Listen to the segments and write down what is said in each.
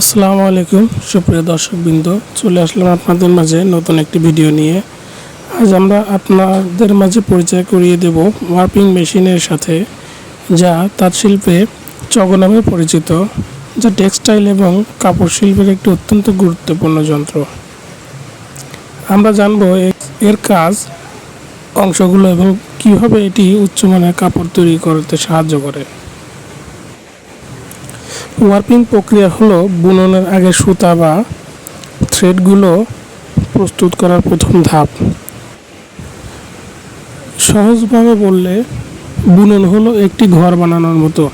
আসসালামু আলাইকুম, সুপ্রিয় দর্শকবৃন্দ। চলে আসলাম আপনাদের মাঝে নতুন একটি ভিডিও নিয়ে। আজ আমরা আপনাদের মাঝে পরিচয় করিয়ে দেব ওয়ার্পিং মেশিনের সাথে, যা তাঁত শিল্পে চগ নামে পরিচিত, যা টেক্সটাইল এবং কাপড় শিল্পের একটি অত্যন্ত গুরুত্বপূর্ণ যন্ত্র। আমরা জানব এর কাজ, অংশগুলো এবং কীভাবে এটি উচ্চমানের কাপড় তৈরি করতে সাহায্য করে। ওয়ার্পিং প্রক্রিয়া হলো বুননের আগে সুতা বা থ্রেডগুলো প্রস্তুত করার প্রথম ধাপ। সহজভাবে বললে, বুনন হলো একটি ঘর বানানোর মতো।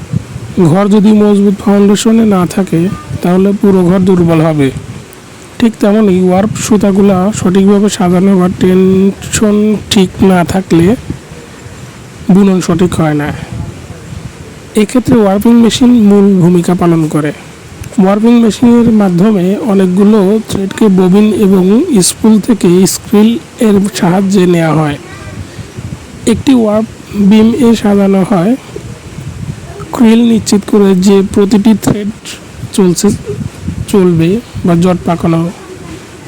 ঘর যদি মজবুত ফাউন্ডেশনে না থাকে, তাহলে পুরো ঘর দুর্বল হবে। ঠিক তেমনই ওয়ার্প সুতাগুলা সঠিকভাবে সাজানো বা টেনশন ঠিক না থাকলে বুনন সঠিক হয় না। এক্ষেত্রে ওয়ার্পিং মেশিন মূল ভূমিকা পালন করে। ওয়ার্পিং মেশিনের মাধ্যমে অনেকগুলো থ্রেডকে ববিন এবং স্পুল থেকে স্ক্রিল এর সাহায্যে নেওয়া হয়। একটি ওয়ার্প বিম এ সাজানো হয়। ক্রিল নিশ্চিত করে যে প্রতিটি থ্রেড চলছে, চলবে বা জট পাকানো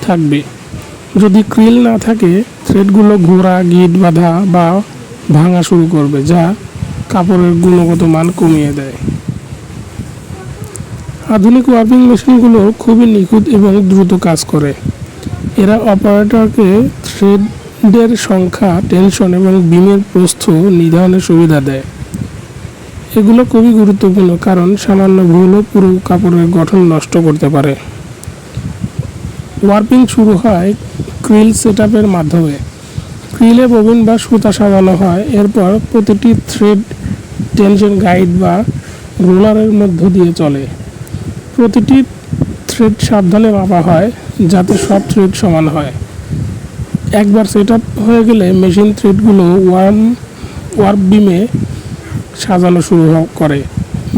থাকবে। যদি ক্রিল না থাকে থ্রেডগুলো ঘোরা গিট বাঁধা বা ভাঙা শুরু করবে, যা কাপড়ের গুণগত মান কমিয়ে দেয়। আধুনিক ওয়ার্পিং মেশিনগুলো খুবই নিখুঁত এবং দ্রুত কাজ করে। এরা অপারেটরকে থ্রেডের সংখ্যা, টেনশন এবং বিমের প্রস্থ নির্ধারণের সুবিধা দেয়। এগুলো খুবই গুরুত্বপূর্ণ কারণ সামান্য ভুলও পুরো কাপড়ের গঠন নষ্ট করতে পারে। ওয়ার্পিং শুরু হয় ক্রিল সেট মাধ্যমে। ক্রিলে ববিন বা সুতা সাজানো হয়। এরপর প্রতিটি থ্রেড টেনশন গাইড বা রোলারের মধ্য দিয়ে চলে। প্রতিটি থ্রেড সাবধানে মাপা হয়, যাতে সব থ্রেড সমান হয়। একবার সেট হয়ে গেলে মেশিন থ্রেডগুলো ওয়ার্ম ওয়ার্প বিমে সাজানো শুরু করে।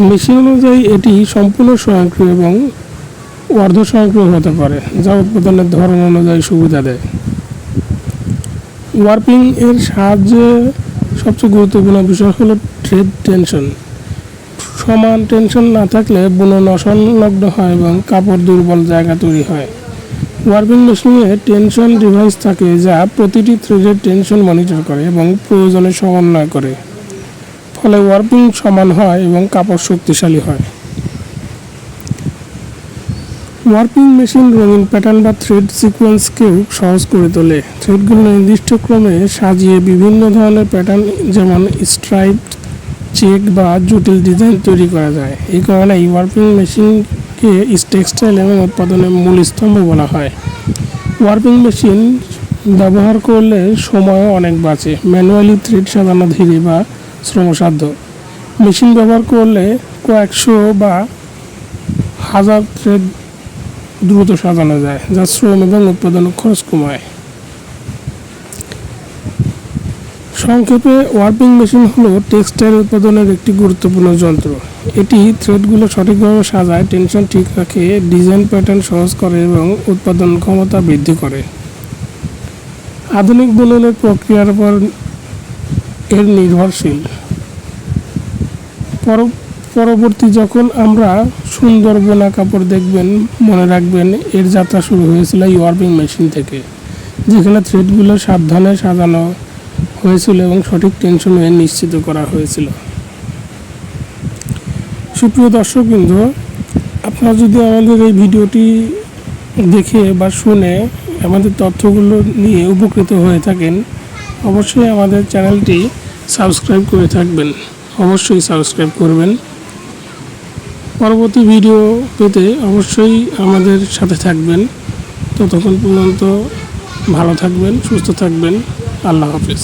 মেশিন অনুযায়ী এটি সম্পূর্ণ স্বয়ংক্রিয় এবং অর্ধ স্বয়ংক্রিয় হতে পারে, যা উৎপাদনের ধরন অনুযায়ী সুবিধা দেয়। ওয়ার্পিং এর সাহায্যে সবচেয়ে গুরুত্বপূর্ণ বিষয় হলো থ্রেড টেনশন সমান টেনশন না থাকলে বুনন অসংলগ্ন হয় এবং কাপড় দুর্বল জায়গা তৈরি হয়। ওয়ার্পিং মেশিনে টেনশন ডিভাইস থাকে যা প্রতিটি থ্রেডের টেনশন মনিটর করে এবং প্রয়োজনে সমন্বয় করে। ফলে ওয়ার্পিং সমান হয় এবং কাপড় শক্তিশালী হয়। ওয়ার্পিং মেশিন রঙিন প্যাটার্ন বা থ্রেড সিকোয়েন্সকেও সহজ করে তোলে। থ্রেডগুলো নির্দিষ্ট ক্রমে সাজিয়ে বিভিন্ন ধরনের প্যাটার্ন, যেমন স্ট্রাইপ চেক বা জটিল ডিজাইন তৈরি করা যায়। এই কারণে এই ওয়ার্পিং মেশিনকে টেক্সটাইল এবং উৎপাদনের মূল স্তম্ভ বলা হয়। ওয়ার্পিং মেশিন ব্যবহার করলে সময়ও অনেক বাঁচে। ম্যানুয়ালি থ্রেড সাজানো ধীরে বা শ্রমসাধ্য। মেশিন ব্যবহার করলে কয়েকশো বা হাজার থ্রেড দ্রুত সাজানো যায়, যা শ্রম এবং উৎপাদন খরচ কমায়। সংক্ষেপে, ওয়ার্পিং মেশিন হলো টেক্সটাইল উৎপাদনের একটি গুরুত্বপূর্ণ যন্ত্র। এটি থ্রেডগুলো সঠিকভাবে সাজায়, টেনশন ঠিক রাখে, ডিজাইন প্যাটার্ন সহজ করে এবং উৎপাদন ক্ষমতা বৃদ্ধি করে। আধুনিক বুননের প্রক্রিয়ার উপর এর নির্ভরশীল। পর- পরবর্তী যখন আমরা সুন্দর বোনা কাপড় দেখবেন, মনে রাখবেন, এর যাত্রা শুরু হয়েছিল এই ওয়ার্পিং মেশিন থেকে, যেখানে থ্রেডগুলো সাবধানে সাজানো হয়েছিল এবং সঠিক টেনশন এর নিশ্চিত করা হয়েছিল। সুপ্রিয় দর্শকবৃন্দ, আপনারা যদি আমাদের এই ভিডিওটি দেখে বা শুনে আমাদের তথ্যগুলো নিয়ে উপকৃত হয়ে থাকেন, অবশ্যই আমাদের চ্যানেলটি সাবস্ক্রাইব করে থাকবেন। অবশ্যই সাবস্ক্রাইব করবেন। পরবর্তী ভিডিও পেতে অবশ্যই আমাদের সাথে থাকবেন। ততক্ষণ পর্যন্ত ভালো থাকবেন, সুস্থ থাকবেন। আল্লাহ হাফিজ।